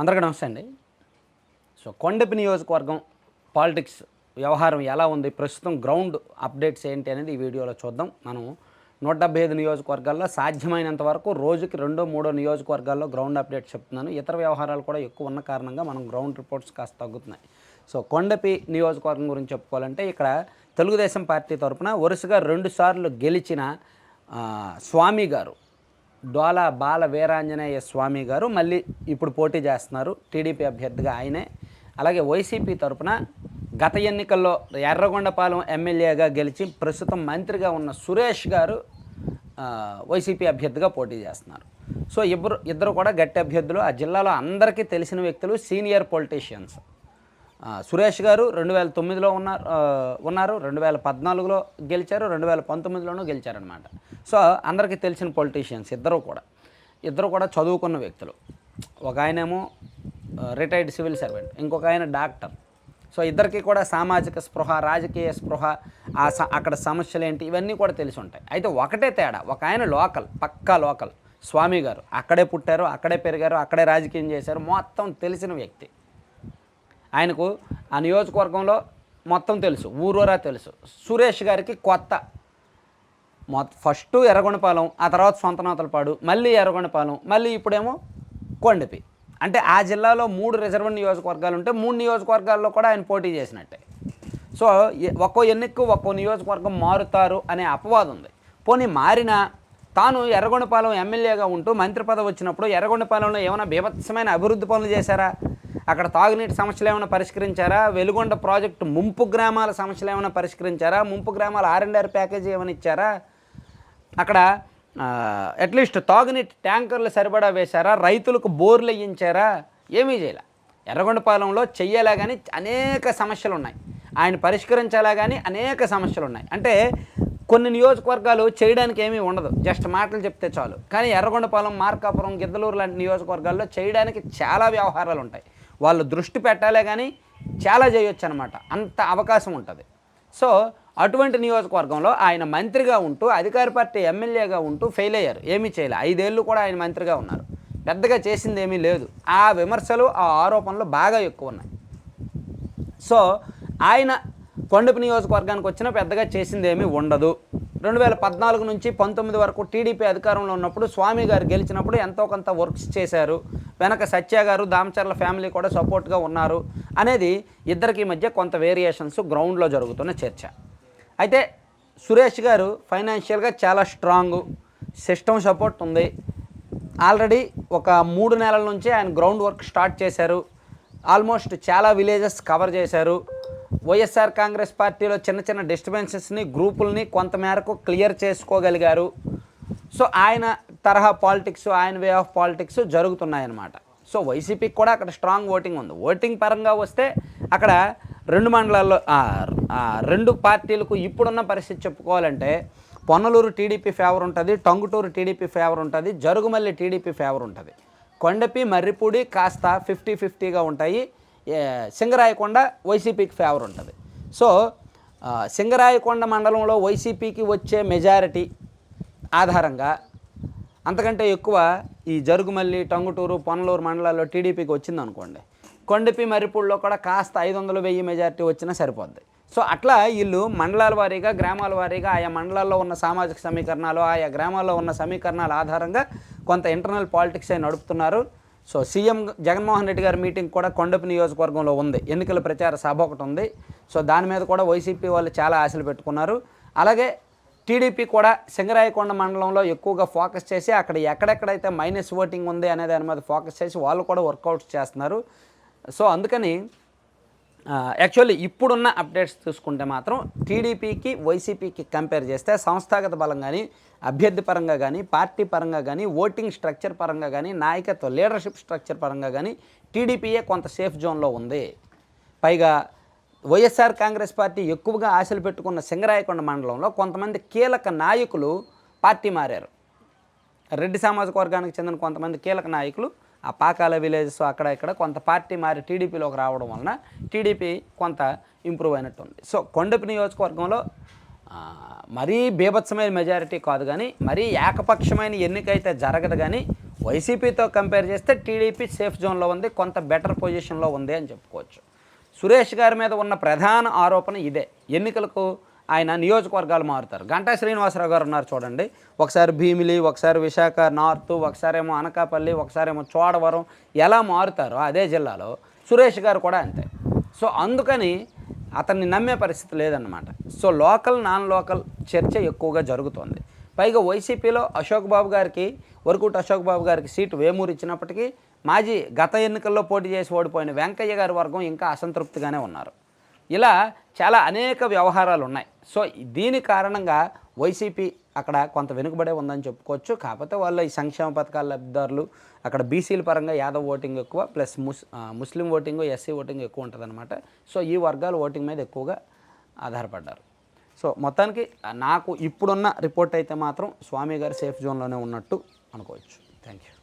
అందరికీ నమస్తే అండి. సో కొండపి నియోజకవర్గం పాలిటిక్స్ వ్యవహారం ఎలా ఉంది? ప్రస్తుతం గ్రౌండ్ అప్డేట్స్ ఏంటి అనేది ఈ వీడియోలో చూద్దాం. మనం నూట డెబ్బై ఐదు నియోజకవర్గాల్లో సాధ్యమైనంత వరకు రోజుకి రెండో మూడో నియోజకవర్గాల్లో గ్రౌండ్ అప్డేట్స్ చెప్తున్నాను. ఇతర వ్యవహారాలు కూడా ఎక్కువ ఉన్న కారణంగా మనం గ్రౌండ్ రిపోర్ట్స్ కాస్త తగ్గుతున్నాయి. సో కొండపి నియోజకవర్గం గురించి చెప్పుకోవాలంటే ఇక్కడ తెలుగుదేశం పార్టీ తరపున వరుసగా రెండుసార్లు గెలిచిన స్వామి గారు. డోల బాల వీరాంజనేయ స్వామి గారు మళ్ళీ ఇప్పుడు పోటీ చేస్తున్నారు. టీడీపీ అభ్యర్థిగా ఆయనే. అలాగే వైసీపీ తరపున గత ఎన్నికల్లో ఎర్రగొండపాలెం ఎమ్మెల్యేగా గెలిచి ప్రస్తుతం మంత్రిగా ఉన్న సురేష్ గారు వైసీపీ అభ్యర్థిగా పోటీ చేస్తున్నారు. సో ఇద్దరు ఇద్దరు కూడా గట్టి అభ్యర్థులు. ఆ జిల్లాలో అందరికీ తెలిసిన వ్యక్తులు సీనియర్ పొలిటీషియన్స్. సురేష్ గారు రెండు వేల తొమ్మిదిలో ఉన్నారు ఉన్నారు రెండు వేల పద్నాలుగులో గెలిచారు రెండు వేల పంతొమ్మిదిలోనూ గెలిచారనమాట సో అందరికీ తెలిసిన పొలిటీషియన్స్ ఇద్దరు కూడా. ఇద్దరు కూడా చదువుకున్న వ్యక్తులు. ఒక ఆయనేమో రిటైర్డ్ సివిల్ సర్వెంట్ ఇంకొక ఆయన డాక్టర్ సో ఇద్దరికి కూడా సామాజిక స్పృహ రాజకీయ స్పృహ ఆ స అక్కడ సమస్యలు ఏంటి ఇవన్నీ కూడా తెలిసి ఉంటాయి. అయితే ఒకటే తేడా ఒక ఆయన లోకల్ పక్కా లోకల్ స్వామి గారు. అక్కడే పుట్టారు అక్కడే పెరిగారు అక్కడే రాజకీయం చేశారు మొత్తం తెలిసిన వ్యక్తి. ఆయనకు ఆ నియోజకవర్గంలో మొత్తం తెలుసు ఊరూరా తెలుసు. సురేష్ గారికి కొత్త. మొత్త ఫస్ట్ ఎర్రగొండపాలెం ఆ తర్వాత సొంతనాతలపాడు మళ్ళీ ఎర్రగొండపాలెం మళ్ళీ ఇప్పుడేమో కొండపి. అంటే ఆ జిల్లాలో మూడు రిజర్వ్ నియోజకవర్గాలు ఉంటే మూడు నియోజకవర్గాల్లో కూడా ఆయన పోటీ చేసినట్టే. సో ఒక్కో ఎన్నికకు ఒక్కో నియోజకవర్గం మారుతారు అనే అపవాదం ఉంది. పోనీ మారినా తాను ఎర్రగొండపాలెం ఎమ్మెల్యేగా ఉంటూ మంత్రి పదవి వచ్చినప్పుడు ఎర్రగొండపాలెంలో ఏమైనా బీభత్సమైన అభివృద్ధి పనులు చేశారా? అక్కడ తాగునీటి సమస్యలు ఏమైనా పరిష్కరించారా? వెలుగొండ ప్రాజెక్టు ముంపు గ్రామాల సమస్యలు ఏమైనా పరిష్కరించారా? ముంపు గ్రామాల ఆర్ అండ్ ఆర్ ప్యాకేజీ ఏమైనా ఇచ్చారా? అక్కడ అట్లీస్ట్ తాగునీటి ట్యాంకర్లు సరిపడా వేశారా? రైతులకు బోర్లు వేయించారా? ఏమీ చేయలే. ఎర్రగొండపాలెంలో చెయ్యాలా కానీ అనేక సమస్యలు ఉన్నాయి. ఆయన పరిష్కరించాలా కానీ అనేక సమస్యలు ఉన్నాయి. అంటే కొన్ని నియోజకవర్గాలు చేయడానికి ఏమీ ఉండదు. జస్ట్ మాటలు చెప్తే చాలు. కానీ ఎర్రగొండపాలెం మార్కాపురం గిద్దలూరు లాంటి నియోజకవర్గాల్లో చేయడానికి చాలా వ్యవహారాలు ఉంటాయి. వాళ్ళు దృష్టి పెట్టాలే కానీ చాలా చేయొచ్చు అనమాట అంత అవకాశం ఉంటుంది. సో అటువంటి నియోజకవర్గంలో ఆయన మంత్రిగా ఉంటూ అధికార పార్టీ ఎమ్మెల్యేగా ఉంటూ ఫెయిల్ అయ్యారు. ఏమీ చేయలే. ఐదేళ్ళు కూడా ఆయన మంత్రిగా ఉన్నారు. పెద్దగా చేసింది ఏమీ లేదు. ఆ విమర్శలు ఆ ఆరోపణలు బాగా ఎక్కువ ఉన్నాయి. సో ఆయన కొండపు నియోజకవర్గానికి వచ్చిన పెద్దగా చేసింది ఏమీ ఉండదు. రెండు వేల పద్నాలుగు నుంచి పంతొమ్మిది వరకు టీడీపీ అధికారంలో ఉన్నప్పుడు స్వామి గారు గెలిచినప్పుడు ఎంతో కొంత వర్క్స్ చేశారు. వెనక సత్య గారు దామచర్ల ఫ్యామిలీ కూడా సపోర్ట్గా ఉన్నారు. అనేది ఇద్దరికి మధ్య కొంత వేరియేషన్స్ గ్రౌండ్లో జరుగుతున్న చర్చ. అయితే సురేష్ గారు ఫైనాన్షియల్గా చాలా స్ట్రాంగ్ సిస్టమ్ సపోర్ట్ ఉంది. ఆల్రెడీ ఒక మూడు నెలల నుంచి ఆయన గ్రౌండ్ వర్క్ స్టార్ట్ చేశారు. ఆల్మోస్ట్ చాలా విలేజెస్ కవర్ చేశారు. వైఎస్ఆర్ కాంగ్రెస్ పార్టీలో చిన్న చిన్న డిస్టర్బెన్సెస్ని గ్రూపుల్ని కొంతమేరకు క్లియర్ చేసుకోగలిగారు. సో ఆయన తరహా పాలిటిక్స్ ఆయన వే ఆఫ్ పాలిటిక్స్ జరుగుతున్నాయన్నమాట. సో వైసీపీకి కూడా అక్కడ స్ట్రాంగ్ ఓటింగ్ ఉంది. ఓటింగ్ పరంగా వస్తే అక్కడ రెండు మండలాల్లో రెండు పార్టీలకు ఇప్పుడున్న పరిస్థితి చెప్పుకోవాలంటే పొన్నలూరు టీడీపీ ఫేవర్ ఉంటుంది టంగుటూరు టీడీపీ ఫేవర్ ఉంటుంది జరుగుమల్లి టీడీపీ ఫేవర్ ఉంటుంది. కొండపి మర్రిపూడి కాస్త ఫిఫ్టీ ఫిఫ్టీగా ఉంటాయి. సింగరాయకొండ వైసీపీకి ఫేవర్ ఉంటుంది. సో సింగరాయకొండ మండలంలో వైసీపీకి వచ్చే మెజారిటీ ఆధారంగా అంతకంటే ఎక్కువ ఈ జరుగుమల్లి టంగుటూరు పొన్నలూరు మండలాల్లో టీడీపీకి వచ్చిందనుకోండి కొండపి మరిపూడిలో కూడా కాస్త ఐదు వందలు వెయ్యి మెజారిటీ వచ్చినా సరిపోద్ది. సో అట్లా వీళ్ళు మండలాల వారీగా గ్రామాల వారీగా ఆయా మండలాల్లో ఉన్న సామాజిక సమీకరణాలు ఆయా గ్రామాల్లో ఉన్న సమీకరణాల ఆధారంగా కొంత ఇంటర్నల్ పాలిటిక్స్ అయి నడుపుతున్నారు. సో సీఎం జగన్మోహన్ రెడ్డి గారి మీటింగ్ కూడా కొండపు నియోజకవర్గంలో ఉంది. ఎన్నికల ప్రచార సభ ఒకటి ఉంది. సో దాని మీద కూడా వైసీపీ వాళ్ళు చాలా ఆశలు పెట్టుకున్నారు. అలాగే టీడీపీ కూడా సింగరాయకొండ మండలంలో ఎక్కువగా ఫోకస్ చేసి అక్కడ ఎక్కడెక్కడైతే మైనస్ ఓటింగ్ ఉంది అనే దాని మీద ఫోకస్ చేసి వాళ్ళు కూడా వర్కౌట్స్ చేస్తున్నారు. సో అందుకని యాక్చువల్లీ ఇప్పుడున్న అప్డేట్స్ చూసుకుంటే మాత్రం టీడీపీకి వైసీపీకి కంపేర్ చేస్తే సంస్థాగత బలం కానీ అభ్యర్థి పరంగా కానీ పార్టీ పరంగా కానీ ఓటింగ్ స్ట్రక్చర్ పరంగా కానీ నాయకత్వ లీడర్షిప్ స్ట్రక్చర్ పరంగా కానీ టీడీపీయే కొంత సేఫ్ జోన్లో ఉంది. పైగా వైఎస్ఆర్ కాంగ్రెస్ పార్టీ ఎక్కువగా ఆశలు పెట్టుకున్న సింగరాయకొండ మండలంలో కొంతమంది కీలక నాయకులు పార్టీ మారారు. రెడ్డి సామాజిక వర్గానికి చెందిన కొంతమంది కీలక నాయకులు ఆ పాకాల విలేజెస్ అక్కడ ఇక్కడ కొంత పార్టీ మారి టీడీపీలోకి రావడం వలన టీడీపీ కొంత ఇంప్రూవ్ అయినట్టుంది. సో కొండపి నియోజకవర్గంలో మరీ బీభత్సమైన మెజారిటీ కాదు కానీ మరీ ఏకపక్షమైన ఎన్నిక అయితే జరగదు కానీ వైసీపీతో కంపేర్ చేస్తే టీడీపీ సేఫ్ జోన్లో ఉంది కొంత బెటర్ పొజిషన్లో ఉంది అని చెప్పుకోవచ్చు. సురేష్ గారి మీద ఉన్న ప్రధాన ఆరోపణ ఇదే. ఎన్నికలకు ఆయన నియోజకవర్గాలు మారుతారు. గంటా శ్రీనివాసరావు గారు ఉన్నారు చూడండి. ఒకసారి భీమిలి ఒకసారి విశాఖ నార్త్ ఒకసారేమో అనకాపల్లి ఒకసారేమో చోడవరం ఎలా మారుతారో అదే జిల్లాలో సురేష్ గారు కూడా అంతే. సో అందుకని అతన్ని నమ్మే పరిస్థితి లేదన్నమాట. సో లోకల్ నాన్ లోకల్ చర్చ ఎక్కువగా జరుగుతోంది. పైగా వైసీపీలో అశోక్ బాబు గారికి వరకుటి అశోక్ బాబు గారికి సీటు వేమూరు ఇచ్చినప్పటికీ మాజీ గత ఎన్నికల్లో పోటీ చేసి ఓడిపోయిన వెంకయ్య గారి వర్గం ఇంకా అసంతృప్తిగానే ఉన్నారు. ఇలా చాలా అనేక వ్యవహారాలు ఉన్నాయి. సో దీని కారణంగా వైసీపీ అక్కడ కొంత వెనుకబడే ఉందని చెప్పుకోవచ్చు. కాకపోతే వాళ్ళ ఈ సంక్షేమ పథకాల లబ్ధిదారులు అక్కడ బీసీల పరంగా యాదవ్ ఓటింగ్ ఎక్కువ ప్లస్ ముస్ ముస్లిం ఓటింగ్ ఎస్సీ ఓటింగ్ ఎక్కువ ఉంటుందన్నమాట. సో ఈ వర్గాలు ఓటింగ్ మీద ఎక్కువగా ఆధారపడ్డారు. సో మొత్తానికి నాకు ఇప్పుడున్న రిపోర్ట్ అయితే మాత్రం స్వామి గారు సేఫ్ జోన్లోనే ఉన్నట్టు అనుకోవచ్చు. Thank you